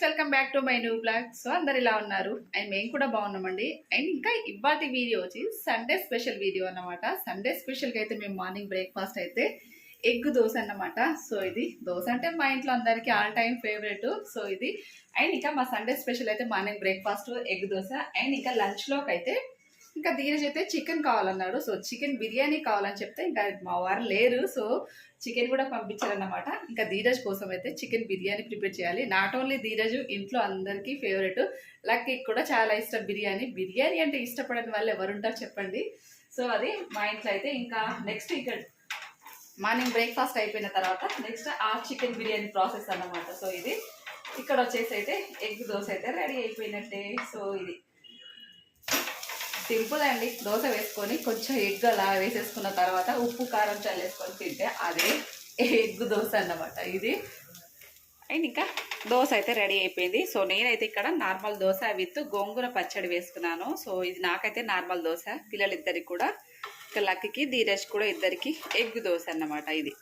Friends welcome back to my new blog. So అందరు ఇలా ఉన్నారు? అండ్ మేము కూడా బాగున్నామండి. అండ్ ఇంకా ఇవాటి వీడియో వచ్చి సండే స్పెషల్ వీడియో అన్నమాట. సండే స్పెషల్గా అయితే మేము మార్నింగ్ బ్రేక్ఫాస్ట్ అయితే ఎగ్ దోశ అన్నమాట. సో ఇది దోశ అంటే మా ఇంట్లో అందరికీ ఆల్ టైమ్ ఫేవరెట్. సో ఇది. అండ్ ఇంకా మా సండే స్పెషల్ అయితే morning breakfast egg dosa. And ఇంకా లంచ్లోకి అయితే ఇంకా ధీరజ్ అయితే చికెన్ కావాలన్నాడు. సో చికెన్ బిర్యానీ కావాలని చెప్తే ఇంకా మా వారు లేరు. సో చికెన్ కూడా పంపించారన్నమాట. ఇంకా ధీరజ్ కోసం అయితే చికెన్ బిర్యానీ ప్రిపేర్ చేయాలి. నాట్ ఓన్లీ ధీరజ్ ఇంట్లో అందరికీ ఫేవరెట్. లక్కీ కూడా చాలా ఇష్టం బిర్యానీ. బిర్యానీ అంటే ఇష్టపడని వాళ్ళు ఎవరుంటారు చెప్పండి. సో అది మా ఇంట్లో అయితే ఇంకా నెక్స్ట్ ఇక్కడ మార్నింగ్ బ్రేక్ఫాస్ట్ అయిపోయిన తర్వాత నెక్స్ట్ ఆ చికెన్ బిర్యానీ ప్రాసెస్ అన్నమాట. సో ఇది ఇక్కడ వచ్చేసి అయితే ఎగ్ దోశ అయితే రెడీ అయిపోయినట్టే. సో ఇది సింపుల్ అండి. దోశ వేసుకొని కొంచెం ఎగ్ అలా వేసేసుకున్న తర్వాత ఉప్పు కారం చల్లేసుకొని తింటే అదే ఎగ్ దోశ అన్నమాట ఇది. అండ్ ఇంకా దోశ అయితే రెడీ అయిపోయింది. సో నేనైతే ఇక్కడ నార్మల్ దోశ విత్ గోంగూర పచ్చడి వేసుకున్నాను. సో ఇది నాకైతే నార్మల్ దోశ. పిల్లలిద్దరికి కూడా ఇంకా లక్కీకి ధీరజ్ కూడా ఇద్దరికి ఎగ్ దోశ అన్నమాట ఇది.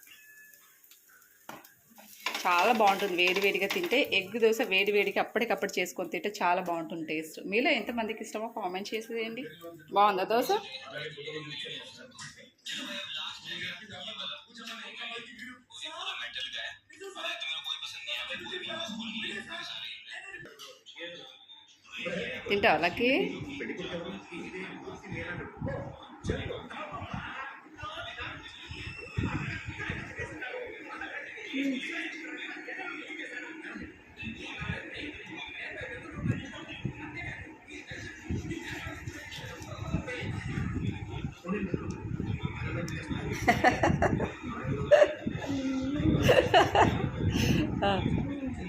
చాలా బాగుంటుంది. వేడివేడిగా తింటే ఎగ్ దోశ వేడి వేడిగా అప్పటికప్పుడు చేసుకొని తింటే చాలా బాగుంటుంది టేస్ట్. మీలో ఎంతమందికి ఇష్టమో కామెంట్ చేసేయండి. బాగుందా దోశ? తింటావా లక్కీ? you.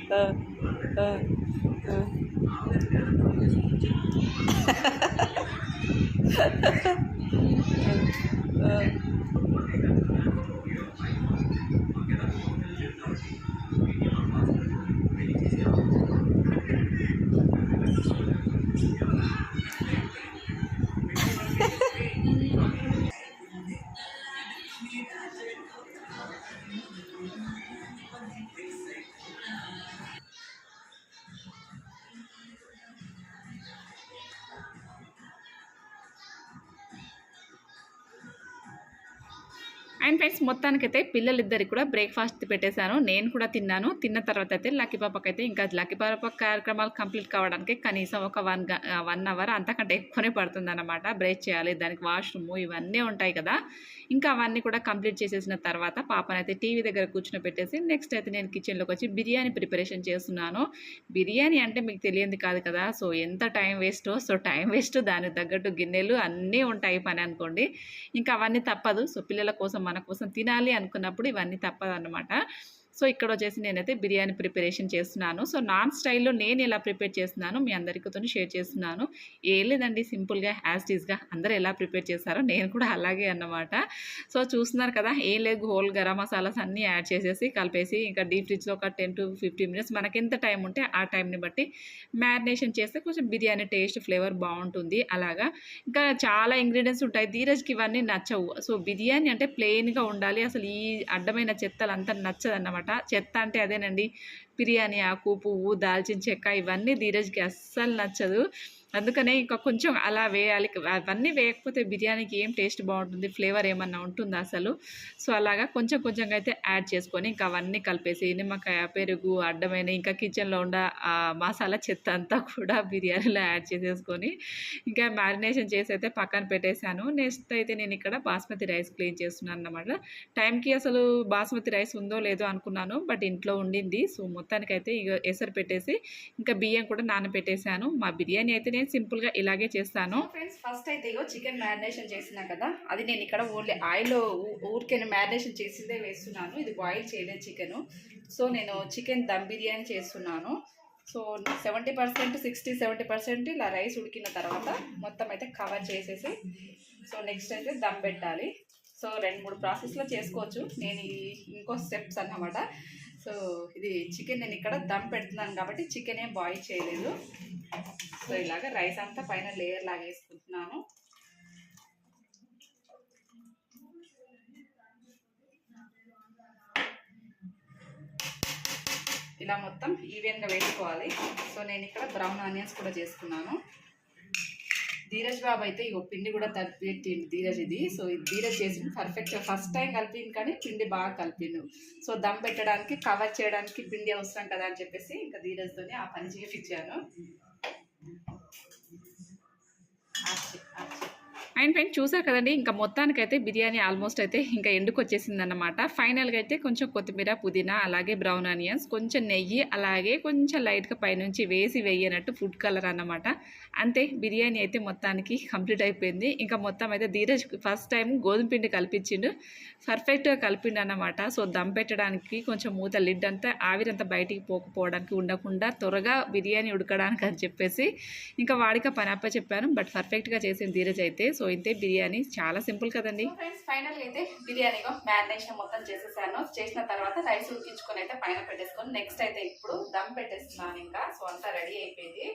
ఆ, ఆ, ఆ. ఆ. అండ్ ఫ్రెండ్స్ మొత్తానికైతే పిల్లలిద్దరికి కూడా బ్రేక్ఫాస్ట్ పెట్టేశాను. నేను కూడా తిన్నాను. తిన్న తర్వాత అయితే లక్కీ అయితే ఇంకా లక్కీ పాప కార్యక్రమాలు కంప్లీట్ కావడానికి కనీసం ఒక వన్ వన్ అవర్ అంతకంటే ఎక్కువనే పడుతుంది అనమాట బ్రేక్ చేయాలి దానికి వాష్రూమ్ ఇవన్నీ ఉంటాయి కదా. ఇంకా అవన్నీ కూడా కంప్లీట్ చేసేసిన తర్వాత పాపనైతే టీవీ దగ్గర కూర్చుని పెట్టేసి నెక్స్ట్ అయితే నేను కిచెన్లోకి వచ్చి బిర్యానీ ప్రిపరేషన్ చేస్తున్నాను. బిర్యానీ అంటే మీకు తెలియంది కాదు కదా. సో ఎంత టైం వేస్టో సో టైం వేస్ట్ దానికి తగ్గట్టు గిన్నెలు అన్నీ ఉంటాయి పని అనుకోండి. ఇంకా అవన్నీ తప్పదు. సో పిల్లల కోసం మన కోసం తినాలి అనుకున్నప్పుడు ఇవన్నీ తప్పదు అనమాట సో ఇక్కడ వచ్చేసి నేనైతే బిర్యానీ ప్రిపరేషన్ చేస్తున్నాను. సో నాన్ స్టైల్లో నేను ఎలా ప్రిపేర్ చేస్తున్నాను మీ అందరికీతో షేర్ చేస్తున్నాను. ఏం లేదండి సింపుల్గా యాజ్ టీజ్గా అందరూ ఎలా ప్రిపేర్ చేస్తారో నేను కూడా అలాగే అన్నమాట. సో చూస్తున్నారు కదా ఏం లేదు హోల్ గరం మసాలాస్ అన్నీ యాడ్ చేసేసి కలిపేసి ఇంకా డీప్ ఫ్రిడ్జ్లో ఒక టెన్ టు ఫిఫ్టీన్ మినిట్స్ మనకి ఎంత టైం ఉంటే ఆ టైంని బట్టి మ్యారినేషన్ చేస్తే కొంచెం బిర్యానీ టేస్ట్ ఫ్లేవర్ బాగుంటుంది. అలాగా ఇంకా చాలా ఇంగ్రీడియంట్స్ ఉంటాయి. ధీరజ్కి ఇవన్నీ నచ్చవు. సో బిర్యానీ అంటే ప్లెయిన్గా ఉండాలి. అసలు ఈ అడ్డమైన చెత్తలు అంతా నచ్చదన్నమాట. చెత్త అంటే అదేనండి. బిర్యానీ ఆకు పువ్వు దాల్చిన చెక్క ఇవన్నీ ధీరజ్కి అస్సలు నచ్చదు. అందుకనే ఇంకా కొంచెం అలా వేయాలి. అవన్నీ వేయకపోతే బిర్యానీకి ఏం టేస్ట్ బాగుంటుంది? ఫ్లేవర్ ఏమన్నా ఉంటుందా అసలు? సో అలాగా కొంచెం కొంచెంగా అయితే యాడ్ చేసుకొని ఇంకా అవన్నీ కలిపేసి నిమ్మకాయ పెరుగు అడ్డమైన ఇంకా కిచెన్లో ఉన్న మసాలా చెత్త అంతా కూడా బిర్యానీలో యాడ్ చేసేసుకొని ఇంకా మ్యారినేషన్ చేసి అయితే పక్కన పెట్టేశాను. నెక్స్ట్ అయితే నేను ఇక్కడ బాస్మతి రైస్ క్లీన్ చేస్తున్నాను అన్నమాట. టైంకి అసలు బాస్మతి రైస్ ఉందో లేదో అనుకున్నాను. బట్ ఇంట్లో ఉండింది. సో మొత్తానికైతే ఇక ఎసరు పెట్టేసి ఇంకా బియ్యం కూడా నానబెట్టేశాను. మా బిర్యానీ అయితే నేను సింపుల్గా ఇలాగే చేస్తాను. ఫ్రెండ్స్ ఫస్ట్ అయితే ఇగో చికెన్ మ్యారినేషన్ చేసినా కదా అది నేను ఇక్కడ ఓన్లీ ఆయిల్ ఊరికే మ్యారినేషన్ చేసిందే వేస్తున్నాను. ఇది బాయిల్ చేయలేదు చికెన్. సో నేను చికెన్ దమ్ బిర్యానీ చేస్తున్నాను. So seventy percent sixty seventy percent ఇలా రైస్ ఉడికిన తర్వాత మొత్తం అయితే కవర్ చేసేసి సో నెక్స్ట్ అయితే దమ్ పెట్టాలి. సో రెండు మూడు ప్రాసెస్లో చేసుకోవచ్చు. నేను ఇంకో స్టెప్స్ అన్నమాట. సో ఇది చికెన్ నేను ఇక్కడ దమ్ పెడుతున్నాను కాబట్టి చికెన్ ఏం బాయిల్ చేయలేదు. సో ఇలాగ రైస్ అంతా పైన లేయర్ లాగా వేసుకుంటున్నాను. ఇలా మొత్తం ఈవెన్గా వేసుకోవాలి. సో నేను ఇక్కడ బ్రౌన్ ఆనియన్స్ కూడా చేసుకున్నాను. ధీరజ్ బాబు అయితే ఇగో పిండి కూడా కలిపెట్టిండు ధీరజ్ ఇది. సో ఇది ధీరజ్ చేసిండు పర్ఫెక్ట్ ఫస్ట్ టైం కలిపిండు కానీ పిండి బాగా కలిపిండు. సో దమ్ పెట్టడానికి కవర్ చేయడానికి పిండి అవసరం కదా అని చెప్పేసి ఇంకా ధీరజ్తోనే ఆ పని చేయించాను Assim. అండ్ ఫ్రెండ్ చూసారు కదండి. ఇంకా మొత్తానికైతే బిర్యానీ ఆల్మోస్ట్ అయితే ఇంకా ఎండుకు వచ్చేసిందన్నమాట ఫైనల్గా అయితే కొంచెం కొత్తిమీర పుదీనా అలాగే బ్రౌన్ ఆనియన్స్ కొంచెం నెయ్యి అలాగే కొంచెం లైట్గా పైనుంచి వేసి వేయనట్టు ఫుడ్ కలర్ అన్నమాట. అంతే బిర్యానీ అయితే మొత్తానికి కంప్లీట్ అయిపోయింది. ఇంకా మొత్తం అయితే ధీరజ్ ఫస్ట్ టైం గోధుమ పిండి కల్పించిండు పర్ఫెక్ట్గా కలిపిండు అన్నమాట. సో దమ్ పెట్టడానికి కొంచెం మూత లిడ్ అంతా ఆవిరంతా బయటికి పోకపోవడానికి ఉండకుండా త్వరగా బిర్యానీ ఉడకడానికి అని చెప్పేసి ఇంకా వాడిక పని అప్ప చెప్పాను. బట్ పర్ఫెక్ట్గా చేసిన ధీరజ్ అయితే. సో ఇంతే బిర్యానీ చాలా సింపుల్ కదండి. ఫ్రెండ్స్ ఫైనల్ అయితే బిర్యానీ మ్యారినేషన్ మొత్తం చేసేసాను. చేసిన తర్వాత రైస్ ఉడికించుకొని అయితే పైన పెట్టేసుకొని నెక్స్ట్ అయితే ఇప్పుడు దమ్ పెట్టేస్తున్నాను ఇంకా. సో అంతా రెడీ అయిపోయింది.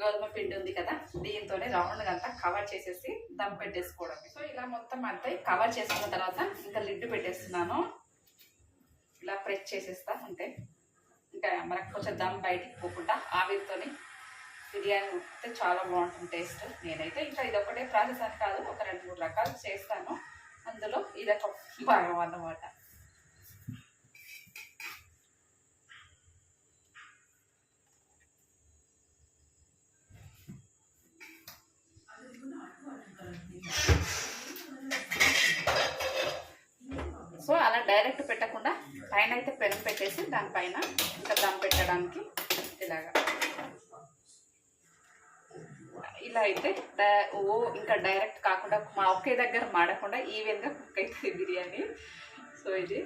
గోధుమ పిండి ఉంది కదా దీంతోనే రౌండ్ అంతా కవర్ చేసేసి దమ్ పెట్టేసుకోవడం. సో ఇలా మొత్తం అంతా కవర్ చేసుకున్న తర్వాత ఇంకా లిడ్ పెట్టేస్తున్నాను. ఇలా ప్రెస్ చేసేస్తా అంతే ఇంకా మనకు కొంచెం దమ్ బయటికి పోకుండా ఆవిరితోని బిర్యానీ ఉడికితే చాలా బాగుంటుంది టేస్ట్. నేనైతే ఇంకా ఇది ఒకటే ప్రాసెస్ అని కాదు ఒక రెండు మూడు రకాలు చేస్తాను. అందులో ఇదొక భాగం అన్నమాట. సో అలా డైరెక్ట్ పెట్టకుండా పైన అయితే పెన్ పెట్టేసి దానిపైన ఇంకా దమ్ పెట్టడానికి ఇలాగా. ఇలా అయితే ఓ ఇంకా డైరెక్ట్ కాకుండా మా ఒకే దగ్గర మాడకుండా ఈవెన్గా కుక్ అవుతుంది బిర్యానీ. సో ఇది.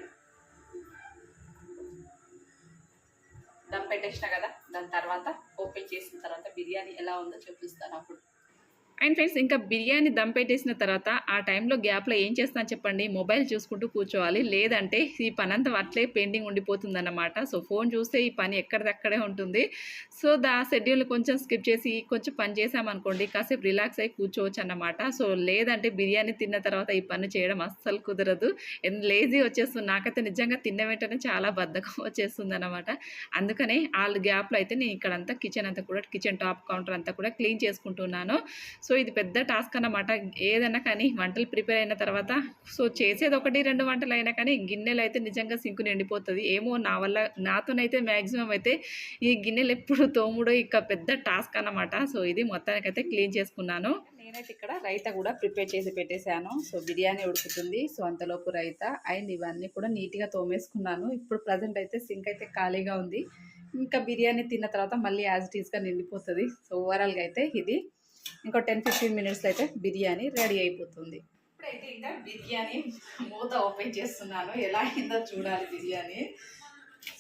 దమ్ పెట్టేసిన కదా దాని తర్వాత ఓపెన్ చేసిన తర్వాత బిర్యానీ ఎలా ఉందో చూపిస్తాను అప్పుడు. అండ్ ఫ్రెండ్స్ ఇంకా బిర్యానీ దమ్ పెట్టేసిన తర్వాత ఆ టైంలో గ్యాప్లో ఏం చేస్తాను చెప్పండి. మొబైల్ చూసుకుంటూ కూర్చోవాలి. లేదంటే ఈ పని అంతా అట్లే పెండింగ్ ఉండిపోతుందన్నమాట. సో ఫోన్ చూస్తే ఈ పని ఎక్కడిదక్కడే ఉంటుంది. సో దా షెడ్యూల్ కొంచెం స్కిప్ చేసి కొంచెం పని చేసామనుకోండి కాసేపు రిలాక్స్ అయి కూర్చోవచ్చు అన్నమాట సో లేదంటే బిర్యానీ తిన్న తర్వాత ఈ పని చేయడం అస్సలు కుదరదు. లేజీ వచ్చేస్తుంది. నాకైతే నిజంగా తిన్న వెంటనే చాలా బద్ధకం వచ్చేస్తుంది అనమాట అందుకనే ఆ గ్యాప్లో అయితే నేను ఇక్కడంతా కిచెన్ అంతా కూడా కిచెన్ టాప్ కౌంటర్ అంతా కూడా క్లీన్ చేసుకుంటున్నాను. సో ఇది పెద్ద టాస్క్ అన్నమాట. ఏదన్నా కానీ వంటలు ప్రిపేర్ అయిన తర్వాత సో చేసేది ఒకటి రెండు వంటలు అయినా కానీ గిన్నెలు అయితే నిజంగా సింకు నిండిపోతుంది ఏమో నా వల్ల నాతోనైతే మ్యాక్సిమం అయితే ఈ గిన్నెలు ఎప్పుడు తోముడు ఇక పెద్ద టాస్క్ అన్నమాట. సో ఇది మొత్తానికైతే క్లీన్ చేసుకున్నాను. నేనైతే ఇక్కడ రైత కూడా ప్రిపేర్ చేసి పెట్టేశాను. సో బిర్యానీ ఉడుకుతుంది. సో అంతలోపు రైత అండ్ ఇవన్నీ కూడా నీట్గా తోమేసుకున్నాను. ఇప్పుడు ప్రజెంట్ అయితే సింక్ అయితే ఖాళీగా ఉంది. ఇంకా బిర్యానీ తిన్న తర్వాత మళ్ళీ యాజ్ ఇట్ ఈస్గా నిండిపోతుంది. సో ఓవరాల్గా అయితే ఇది ఇంకో టెన్ ఫిఫ్టీన్ మినిట్స్ అయితే బిర్యానీ రెడీ అయిపోతుంది. ఇప్పుడైతే ఇంకా బిర్యానీ మూత ఓపెన్ చేస్తున్నాను. ఎలా అయిందో చూడాలి బిర్యానీ.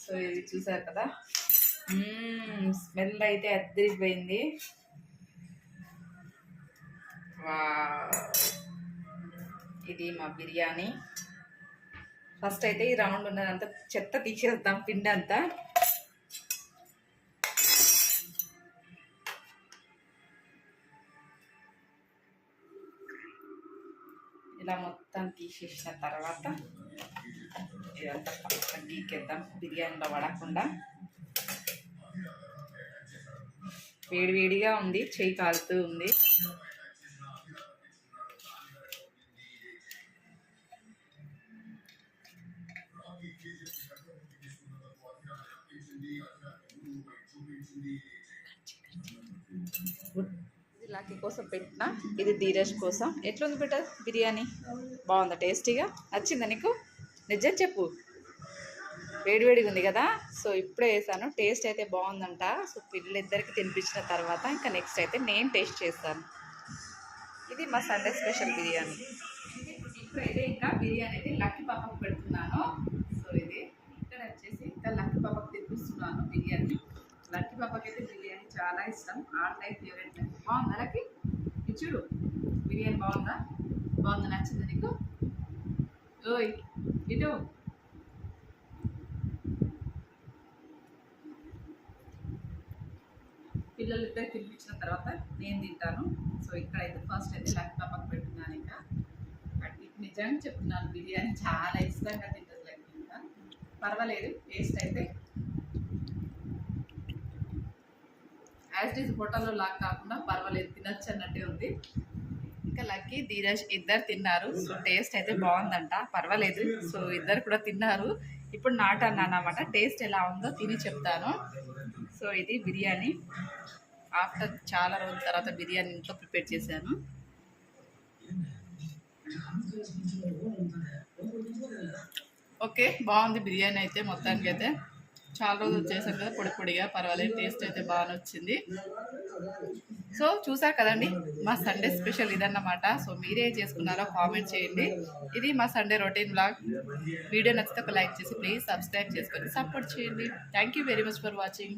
సో ఇది చూసారు కదా? స్మెల్ అయితే అద్దరిపోయింది. వావ్. ఇది మా బిర్యానీ. ఫస్ట్ అయితే ఈ రౌండ్ ఉన్నదంతా చెత్త తీసేద్దాం పిండి అంతా. చేసిన తీసేసిన తర్వాత ఇదంతా పక్కన బిర్యానీలో పడకుండా. వేడివేడిగా ఉంది చేయి కాలుతూ ఉంది. ఇది లాకి కోసం పెట్టిన. ఇది ధీరజ్ కోసం. ఎట్లుంది బిడ్డ బిర్యానీ? బాగుందా? టేస్టీగా? నచ్చిందా నీకు? నిజం చెప్పు. వేడివేడిగా ఉంది కదా. సో ఇప్పుడే వేసాను టేస్ట్ అయితే బాగుందంట. సో పిల్లలిద్దరికి తినిపించిన తర్వాత ఇంకా నెక్స్ట్ అయితే నేను టేస్ట్ చేస్తాను. ఇది మా సండే స్పెషల్ బిర్యానీ. ఇప్పుడైతే ఇంకా బిర్యానీ అయితే లక్కీ పాపకు పెడుతున్నాను. సో ఇది ఇక్కడ వచ్చేసి ఇంకా లక్కీ పాపకు తినిపిస్తున్నాను బిర్యానీ. లక్కీ పాపకి అయితే చాలా ఇష్టం. ఆల్ టైప్ ఫేవరెట్ బాగుందా లక్కీ ఇది చూడు. బిర్యానీ బాగుందా? బాగుందా? నచ్చింది నీకు? ఓయ్ ఇటు. పిల్లలు ఇద్దరు తినిపించిన తర్వాత నేను తింటాను. సో ఇక్కడైతే ఫస్ట్ అయితే లక్కీ పాపకు పెడుతున్నాను ఇంకా. బట్ నిజంగా చెప్తున్నాను బిర్యానీ చాలా ఇష్టంగా తింటుంది లక్కీ ఇంకా. పర్వాలేదు టేస్ట్ అయితే యాజ్ ఇట్ ఈస్ హోటల్లో లాగా కాకుండా పర్వాలేదు తినచ్చు అన్నట్టే ఉంది. ఇంకా లక్కీ ధీరజ్ ఇద్దరు తిన్నారు. సో టేస్ట్ అయితే బాగుందంట. పర్వాలేదు. సో ఇద్దరు కూడా తిన్నారు. ఇప్పుడు నాట అన్నానమాట టేస్ట్ ఎలా ఉందో తిని చెప్తాను. సో ఇది బిర్యానీ. ఆఫ్టర్ చాలా రోజుల తర్వాత బిర్యానీ ఇంట్లో ప్రిపేర్ చేశాను. ఓకే బాగుంది బిర్యానీ అయితే మొత్తానికి అయితే చాలా రోజులు వచ్చేసాం కదా పొడి పొడిగా. పర్వాలేదు టేస్ట్ అయితే బాగానే వచ్చింది. సో చూసారు కదండి మా సండే స్పెషల్ ఇదన్నమాట. సో మీరేం చేసుకున్నారో కామెంట్ చేయండి. ఇది మా సండే రొటీన్ బ్లాగ్ వీడియో నచ్చితే ఒక లైక్ చేసి ప్లీజ్ సబ్స్క్రైబ్ చేసుకొని సపోర్ట్ చేయండి. Thank you very much for watching